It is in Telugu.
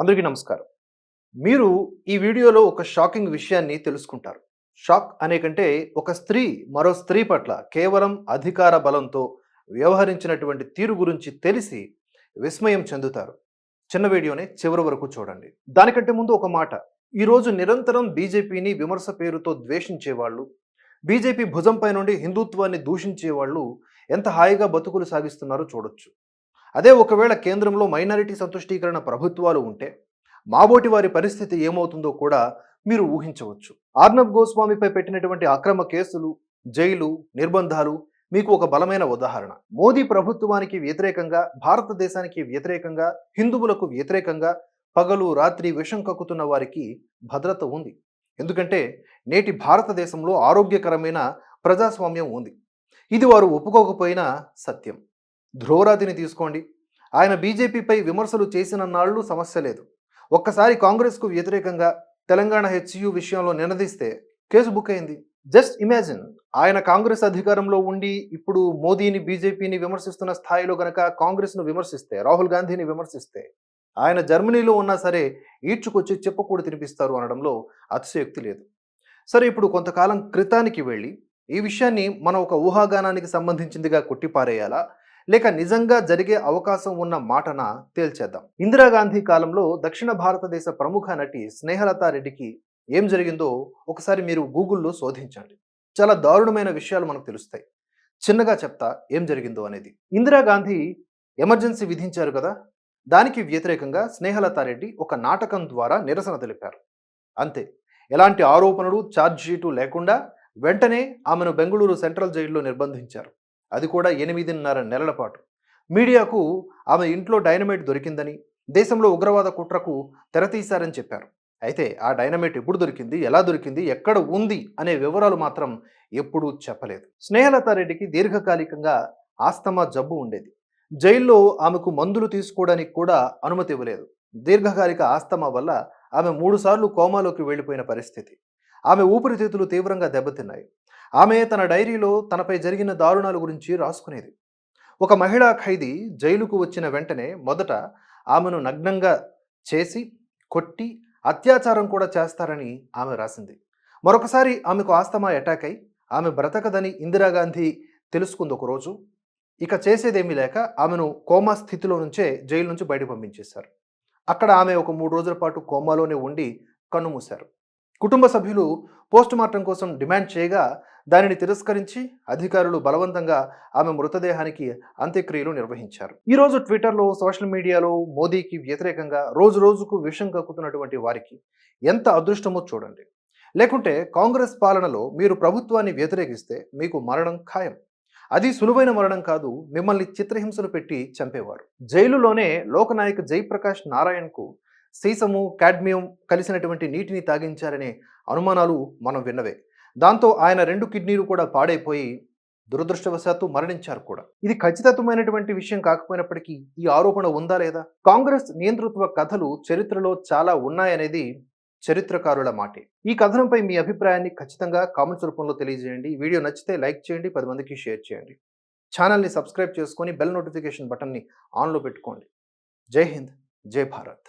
అందరికీ నమస్కారం. మీరు ఈ వీడియోలో ఒక షాకింగ్ విషయాన్ని తెలుసుకుంటారు. షాక్ అనే కంటే ఒక స్త్రీ మరో స్త్రీ పట్ల కేవలం అధికార బలంతో వ్యవహరించినటువంటి తీరు గురించి తెలిసి విస్మయం చెందుతారు. చిన్న వీడియోని చివరి వరకు చూడండి. దానికంటే ముందు ఒక మాట. ఈరోజు నిరంతరం బీజేపీని విమర్శ పేరుతో ద్వేషించే వాళ్ళు బీజేపీ భుజంపై నుండి హిందుత్వాన్ని దూషించే వాళ్ళు ఎంత హాయిగా బతుకులు సాగిస్తున్నారో చూడొచ్చు. అదే ఒకవేళ కేంద్రంలో మైనారిటీ సంతుష్టీకరణ ప్రభుత్వాలు ఉంటే మాబోటి వారి పరిస్థితి ఏమవుతుందో కూడా మీరు ఊహించవచ్చు. ఆర్నబ్ గోస్వామిపై పెట్టినటువంటి అక్రమ కేసులు జైలు నిర్బంధాలు మీకు ఒక బలమైన ఉదాహరణ. మోదీ ప్రభుత్వానికి వ్యతిరేకంగా భారతదేశానికి వ్యతిరేకంగా హిందువులకు వ్యతిరేకంగా పగలు రాత్రి విషం కక్కుతున్న వారికి భద్రత ఉంది. ఎందుకంటే నేటి భారతదేశంలో ఆరోగ్యకరమైన ప్రజాస్వామ్యం ఉంది. ఇది వారు ఒప్పుకోకపోయినా సత్యం. ధ్రువరాతిని తీసుకోండి. ఆయన బీజేపీపై విమర్శలు చేసిన నాళ్ళు సమస్య లేదు. ఒక్కసారి కాంగ్రెస్కు వ్యతిరేకంగా తెలంగాణ హెచ్యు విషయంలో నినదిస్తే కేసు బుక్ అయింది. Just imagine. ఆయన కాంగ్రెస్ అధికారంలో ఉండి ఇప్పుడు మోదీని బీజేపీని విమర్శిస్తున్న స్థాయిలో గనక కాంగ్రెస్ను విమర్శిస్తే రాహుల్ గాంధీని విమర్శిస్తే ఆయన జర్మనీలో ఉన్నా సరే ఈడ్చుకొచ్చి చెప్పకూడ తినిపిస్తారు అనడంలో అతిశయోక్తి లేదు. సరే ఇప్పుడు కొంతకాలం క్రితానికి వెళ్ళి ఈ విషయాన్ని మనం ఒక ఊహాగానానికి సంబంధించిందిగా కొట్టిపారేయాలా? లేక నిజంగా జరిగే అవకాశం ఉన్న మాటన తేల్చేద్దాం. ఇందిరాగాంధీ కాలంలో దక్షిణ భారతదేశ ప్రముఖ నటి స్నేహలతా రెడ్డికి ఏం జరిగిందో ఒకసారి మీరు గూగుల్లో శోధించండి. చాలా దారుణమైన విషయాలు మనకు తెలుస్తాయి. చిన్నగా చెప్తా ఏం జరిగిందో అనేది. ఇందిరాగాంధీ ఎమర్జెన్సీ విధించారు కదా? దానికి వ్యతిరేకంగా స్నేహలతా రెడ్డి ఒక నాటకం ద్వారా నిరసన తెలిపారు. అంతే. ఎలాంటి ఆరోపణలు ఛార్జ్ షీటు లేకుండా వెంటనే ఆమెను బెంగళూరు సెంట్రల్ జైల్లో నిర్బంధించారు. అది కూడా ఎనిమిదిన్నర నెలల పాటు. మీడియాకు ఆమె ఇంట్లో డైనమైట్ దొరికిందని దేశంలో ఉగ్రవాద కుట్రకు తెరతీశారని చెప్పారు. అయితే ఆ డైనమైట్ ఎప్పుడు దొరికింది ఎలా దొరికింది ఎక్కడ ఉంది అనే వివరాలు మాత్రం ఎప్పుడూ చెప్పలేదు. స్నేహలతారెడ్డికి దీర్ఘకాలికంగా ఆస్తమా జబ్బు ఉండేది. జైల్లో ఆమెకు మందులు తీసుకోవడానికి కూడా అనుమతి ఇవ్వలేదు. దీర్ఘకాలిక ఆస్తమా వల్ల ఆమె మూడుసార్లు కోమాలోకి వెళ్ళిపోయిన పరిస్థితి. ఆమె ఊపిరితిత్తులు తీవ్రంగా దెబ్బతిన్నాయి. ఆమె తన డైరీలో తనపై జరిగిన దారుణాల గురించి రాసుకునేది. ఒక మహిళా ఖైదీ జైలుకు వచ్చిన వెంటనే మొదట ఆమెను నగ్నంగా చేసి కొట్టి అత్యాచారం కూడా చేస్తారని ఆమె రాసింది. మరొకసారి ఆమెకు ఆస్తమా అటాక్ అయి ఆమె బ్రతకదని ఇందిరాగాంధీ తెలుసుకుంది ఒకరోజు ఇక చేసేదేమీ లేక ఆమెను కోమా స్థితిలో నుంచే జైలు నుంచి బయట పంపించేశారు. అక్కడ ఆమె ఒక మూడు రోజుల పాటు కోమాలోనే ఉండి కన్నుమూశారు కుటుంబ సభ్యులు పోస్ట్ మార్టం కోసం డిమాండ్ చేయగా దానిని తిరస్కరించి అధికారులు బలవంతంగా ఆమె మృతదేహానికి అంత్యక్రియలు నిర్వహించారు. ఈరోజు ట్విట్టర్లో సోషల్ మీడియాలో మోదీకి వ్యతిరేకంగా రోజు రోజుకు విషం కక్కుతున్నటువంటి వారికి ఎంత అదృష్టమో చూడండి. లేకుంటే కాంగ్రెస్ పాలనలో మీరు ప్రభుత్వాన్ని వ్యతిరేకిస్తే మీకు మరణం ఖాయం. అది సులువైన మరణం కాదు మిమ్మల్ని చిత్రహింసలు పెట్టి చంపేవారు. జైలులోనే లోకనాయక జయప్రకాష్ నారాయణ్కు సీసము కాడ్మియం కలిసినటువంటి నీటిని తాగించారనే అనుమానాలు మనం విన్నవే. దాంతో ఆయన రెండు కిడ్నీలు కూడా పాడైపోయి దురదృష్టవశాత్తు మరణించారు కూడా. ఇది ఖచ్చితత్వమైనటువంటి విషయం కాకపోయినప్పటికీ ఈ ఆరోపణ ఉందా లేదా? కాంగ్రెస్ నియంతృత్వ కథలు చరిత్రలో చాలా ఉన్నాయనేది చరిత్రకారుల మాటే. ఈ కథనంపై మీ అభిప్రాయాన్ని ఖచ్చితంగా కామెంట్స్ రూపంలో తెలియజేయండి. వీడియో నచ్చితే లైక్ చేయండి పది మందికి షేర్ చేయండి. ఛానల్ని సబ్స్క్రైబ్ చేసుకొని బెల్ నోటిఫికేషన్ బటన్ని ఆన్లో పెట్టుకోండి. జై హింద్ జై భారత్.